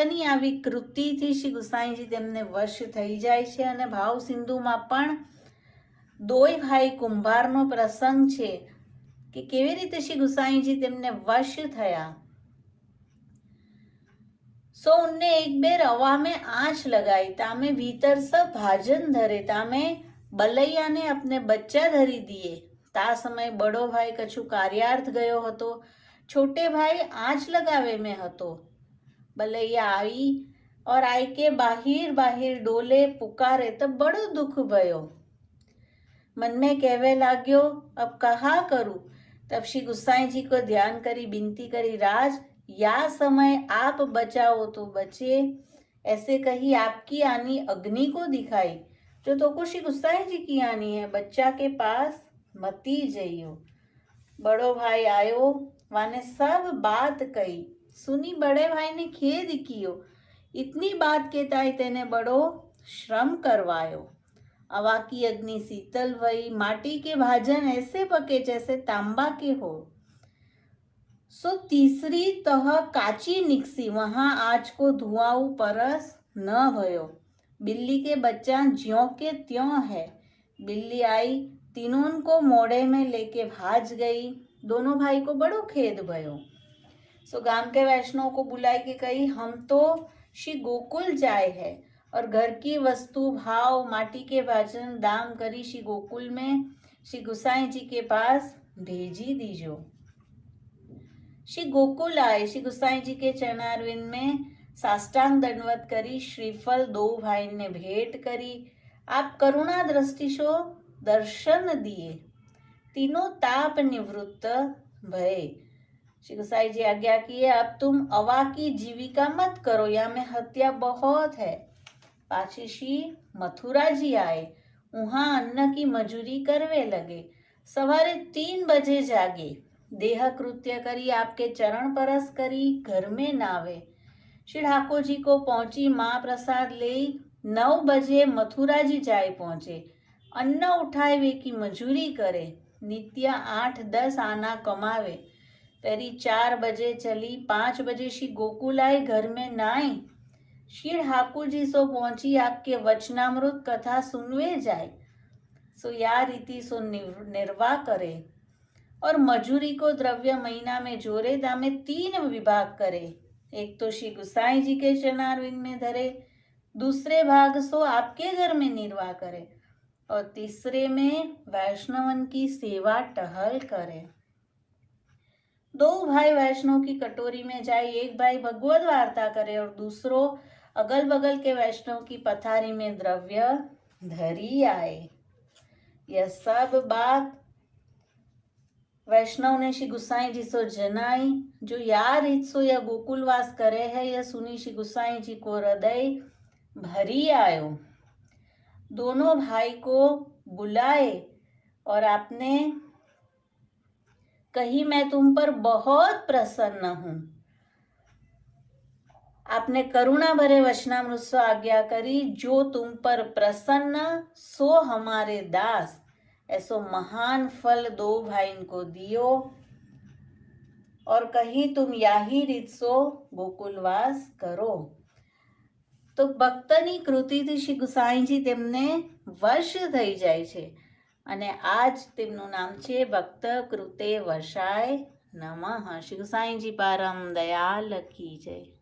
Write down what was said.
ભક્તની આવી કૃતિથી શ્રી ગુસાઈજી તેમને વશ થઈ જાય છે અને ભાવ સિંધુમાં પણ દોય દોયભાઈ કુંભારનો પ્રસંગ છે કે કેવી રીતે શ્રી ગુસાઈજી તેમને વશ થયા? સો ઉનને એક બે રવા મેં આંચ લગાઈ, તામે ભીતર સ ભાજન ધરે, તામે બલૈયાને અપને બચ્ચા ધરી દીએ. તા સમય બડો ભાઈ કછું કાર્યાર્થ ગયો હતો, છોટે ભાઈ આંચ લગાવે મેં હતો. बलैया आई और आई के बाहिर बाहिर डोले पुकारे तो बड़ो दुख भयो। मन में कहवे लाग्यो, अब कहा करूँ? तब श्री गुस्साई जी को ध्यान करी, बिनती करी, राज, या समय आप बचाओ तो बचे। ऐसे कही आपकी आनी अग्नि को दिखाई, जो तो को श्री गुस्साई जी की आनी है। बच्चा के पास मती जइयो। बड़ो भाई आयो, वाने सब बात कही। सुनी बड़े भाई ने खेद कियो। इतनी बात तेने बड़ो श्रम करवायो। अवा की अग्नि शीतल वही, माटी के भाजन ऐसे पके जैसे तांबा के हो। सो तीसरी तह काची निकसी, वहाँ आज को धुआँ परस न भयो। बिल्ली के बच्चा ज्यों के त्यों है। बिल्ली आई, तीनों को मोड़े में लेके भाज गई। दोनों भाई को बड़ो खेद भयो। सो गाँव के वैष्णव को बुलाए के कही हम तो श्री गोकुल जाए है और घर की वस्तु, भाव, माटी के भाजन दाम करी श्री गोकुल में श्री गुसाई जी के पास भेजी दीजो श्री गोकुल आए, श्री गुसाई जी के चरणारविंद में साष्टांग दंडवत करी, श्रीफल दो भाई ने भेंट करी। आप करुणा दृष्टि शो दर्शन दिए, तीनों ताप निवृत्त भय। श्री गुसाई जी आज्ञा की है अब तुम अवा की जीविका मत करो या में हत्या बहुत है। पाछी श्री मथुरा जी आए, वहाँ अन्न की मजूरी करवे लगे। सवारे तीन बजे जागे। देह कृत्य करी, आपके चरण परस करी, घर में नावे। श्री ठाकुर जी को पहुँची, माँ प्रसाद ले नौ बजे मथुरा जी जाए पहुँचे। अन्न उठाए वे की मजूरी करे। नित्य आठ दस आना कमावे। पहली चार बजे चली, पाँच बजे श्री गोकुल आए, घर में नाई। श्री ठाकुर जी सो पहुँची, आपके वचनामृत कथा सुनवे जाए। सो या रीति सो निर्वाह करे। और मजूरी को द्रव्य महीना में जोरे दामे तीन विभाग करे। एक तो श्री गुसाई जी के चरणारविंद में धरे, दूसरे भाग सो आपके घर में निर्वाह करे। और तीसरे में वैष्णवन की सेवा टहल करे। दो भाई वैष्णव की कटोरी में जाए, एक भाई भगवत वार्ता करे और दूसरो अगल बगल के वैष्णव की पथारी में द्रव्य धरी आए। यह सब बात वैष्णव ने श्री गुसाई जी सो जनाई, जो यार सो यह गोकुलवास करे है, यह सुनी श्री गुसाई जी को हृदय भरी आयो। दोनों भाई को बुलाए और आपने कही मैं तुम पर बहुत प्रसन्न हूं आपने करुणा भरे वचनामृत सो आज्ञा करी जो तुम पर प्रसन्न सो हमारे दास ऐसो महान फल दो भाई को दियो और कहीं तुम याही રીત સો ગોકુલવાસ કરો તો ભક્તની કૃતિથી શ્રી ગુસાઈજી તેમને વશ થઈ જાય છે અને આજ તેમનું નામ છે ભક્ત કૃતે વર્ષાય નમઃ. શિવ સાંઈજી પારમ દયાલ કી જય.